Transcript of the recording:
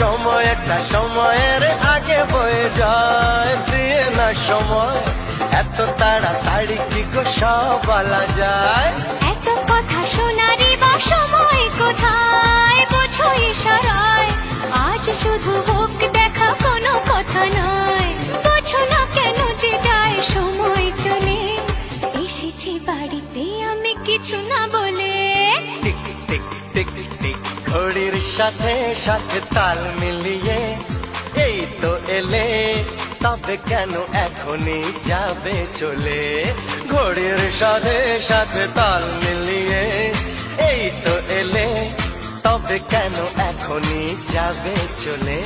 সময়, একটা সময়ের আগে বয়ে যায়। দিয়ে না সময়, এত তাড়াতাড়ি কি গো সব বলা যায়? এত কথা শোনারই বা সময় কোথায়? বোঝো ইশারায় আজ শুধু হোক দেখা কোনো কথা নয়। বোঝো না কেন যে যায় সময় চলে, এসেছি বাড়িতে আমি কিছু না বলে। ঘড়ির সাথে সাথে তাল মিলিয়ে, এই তো এলে, তবে কেন এখনই যাবে চলে? ঘড়ির সাথে সাথে তাল মিলিয়ে, এই তো এলে, তবে কেন এখনই যাবে চলে?